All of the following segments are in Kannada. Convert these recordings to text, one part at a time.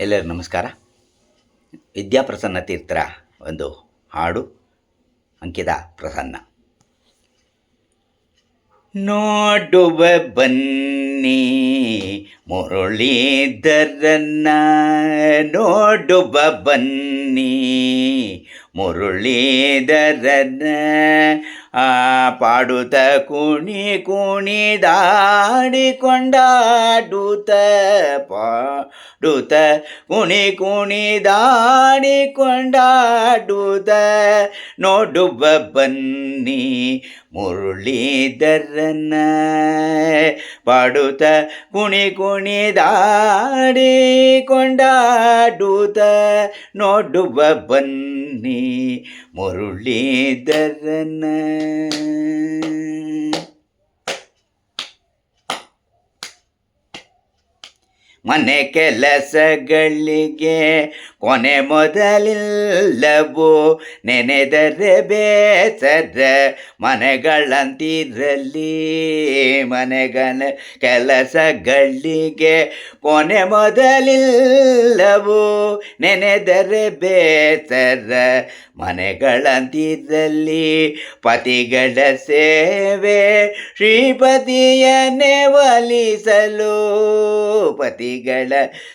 ಎಲ್ಲರಿಗೂ ನಮಸ್ಕಾರ. ವಿದ್ಯಾಪ್ರಸನ್ನ ತೀರ್ಥರ ಒಂದು ಹಾಡು, ಅಂಕಿತ ಪ್ರಸನ್ನ. ನೋಡುವ ಬನ್ನಿ, ಮುರುಳೀಧರನ್ನ ನೋಡುವ ಬನ್ನಿ, ಮುರುಳೀಧರನ್ನ ಆ ಪಾಡುತ್ತ ಕುಣಿ ಕುಣಿದಾಡಿ ಕೊಂಡಾಡುತ್ತ ಪಾಡುತ್ತ ಕುಣಿ ಕುಣಿದಾಡಿ ಕೊಂಡಾಡುತ್ತ ನೋಡುವ ಬನ್ನಿ ಮುರಳೀಧರನ್ನ ಪಾಡುತ್ತ ಕುಣಿ ಕುಣಿದಾಡಿ ಕೊಂಡಾಡುತ್ತ ನೋಡುವ ಬನ್ನಿ ಮುರಳೀಧರನ ಮನೆ ಕೆಲಸಗಳಿಗೆ ಕೊನೆ ಮೊದಲಿಲ್ಲವೋ? ನೆನೆದರೆ ಬೇಸರ ಮನೆಗಳಂತಿರಲಿ ಮನೆಗಳ ಕೆಲಸಗಳಿಗೆ ಕೊನೆ ಮೊದಲಿಲ್ಲವೋ? ನೆನೆದರೆ ಬೇಸರ ಮನೆಗಳಂತಿರಲಿ ಪತಿಗಳ ಸೇವೆ ಶ್ರೀಪತಿಯನ್ನೇ ಒಲಿಸಲು ಪತಿಗಳ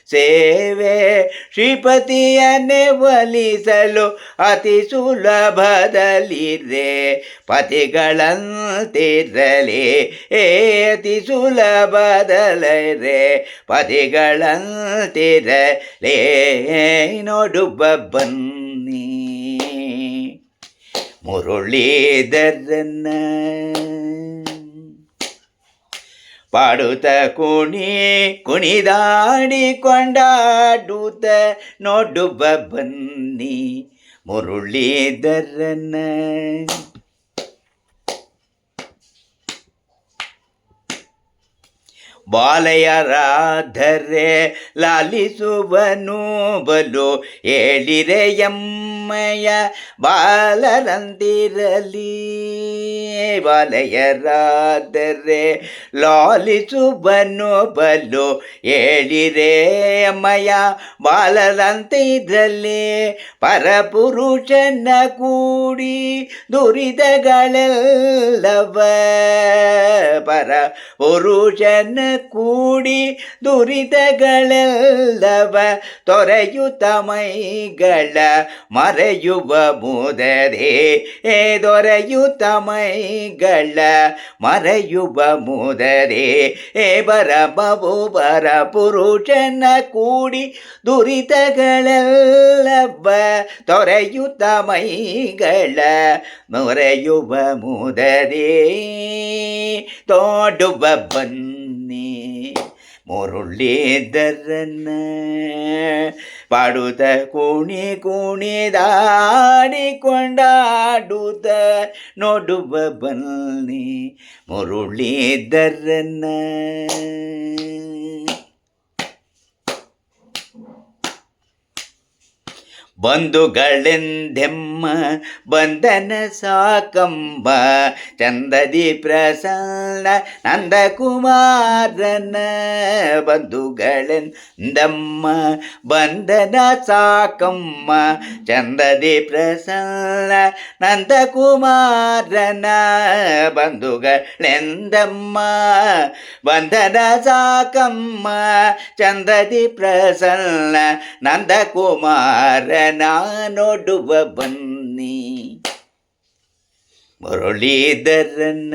ಸೇವೆ ಶ್ರೀಪತಿಯನ್ನೇ ಒಲಿಸಲು ಅತಿ ಸುಲಭದಲ್ಲಿದೆ. ಪತಿಗಳಂತಿರಲಿ ಏ ಅತಿ ಸುಲಭದಲ್ಲಿದೆ. ಪತಿಗಳಂತಿರಲೇ ನೋಡುವ ಬನ್ನಿ. ಮುರಳೀಧರನ್ನ ಪಾಡುತ್ತ ಕುಣಿ ಕುಣಿದಾಡಿ ಕೊಂಡಾಡುತ್ತ ನೋಡುವ ಬನ್ನಿ ಮುರಳೀಧರನ್ನ ಬಾಲಯರಾಧರೆ ಲಾಲಿಸುವನು ಬಲು ಹೇಳಿರೆ ಎಮ್ಮಯ ಬಾಲನಂದಿರಲಿ ಬಾಲಯರಾದರೆ ಲಾಲಿಸುವನು ಬಲು ಹೇಳಿರೆ ಅಮ್ಮಯ ಬಾಲರಂತಿರಲಿ. ಪರಪುರುಷನ ಕೂಡಿ ದುರಿದಗಳೆಲ್ಲವ. ಪರ ಪುರುಷನ ಕೂಡಿ ದುರಿತಗಳೆಲ್ಲವ ತೊರೆಯುತ್ತ ಮೈಗಳ ಮರೆಯುವ ಮುದದೆ ಏ ದೊರೆಯುತ್ತ ಮೈಗಳ ಮರೆಯುವ ಮುದದೆ ಏ ಬರ ಬಬು ಬರ ಪುರುಷನ ಕೂಡಿ ದುರಿತಗಳೆಲ್ಲವ ತೊರೆಯುತ್ತ ಮೈಗಳ ಮೊರೆಯುವ ಮುದದೆ ತೋಡುವ ಬನ್ನಿ ಮುರುಳೀಧರನ್ನ ಪಾಡುತ್ತ ಕುಣಿ ಕುಣಿದಾಡಿ ಕೊಂಡಾಡುತ್ತ ನೋಡುವ ಬನ್ನಿ ಮುರುಳೀಧರನ್ನ ಬಂಧುಗಳೆಂದೆಮ್ಮ ಬಂಧನ ಸಾಕಂಬ ಚಂದದಿ ಪ್ರಸನ್ನ ನಂದಕುಮಾರನ ಬಂಧುಗಳೆಂದಮ್ಮ ಬಂಧನ ಸಾಕಮ್ಮ ಚಂದದಿ ಪ್ರಸನ್ನ ನಂದಕುಮಾರನ ಬಂಧುಗಳೆಂದಮ್ಮ ಬಂಧನ ಸಾಕಮ್ಮ ಚಂದದಿ ಪ್ರಸನ್ನ ನಂದಕುಮಾರನ ನೋಡುವ ಬನ್ನಿ ಮುರಳೀಧರನ್ನ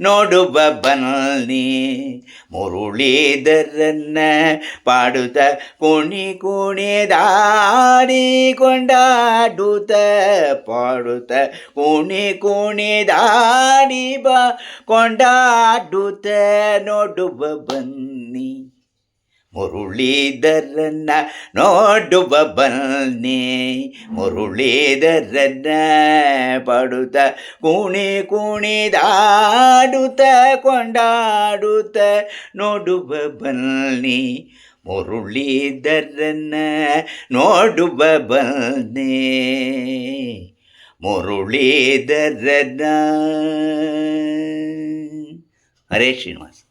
ನೋಡುವ ಬನ್ನಿ ಮುರಳೀಧರನ್ನ ಪಾಡುತ್ತ ಕುಣಿ ಕುಣಿದಾಡಿ ಕೊಂಡಾಡುತ್ತ ಪಾಡುತ್ತ ಕುಣಿ ಕುಣಿದಾಡಿ ಬಾ ಕೊಂಡಾಡುತ್ತ ನೋಡುವ ಬನ್ನಿ ಮುರುಳೀಧರನ್ನ ನೋಡುವ ಬನ್ನಿ. ಮುರುಳೀಧರನ್ನ ಪಡುತ್ತ ಕುಣಿ ಕುಣಿದಾಡುತ್ತ ಕೊಂಡಾಡುತ್ತ ನೋಡುವ ಬನ್ನಿ. ಮುರುಳೀಧರನ್ನ ನೋಡುವ ಬನ್ನಿ. ಮುರುಳೀಧರನ್ನ ಹರೇ ಶ್ರೀನಿವಾಸ.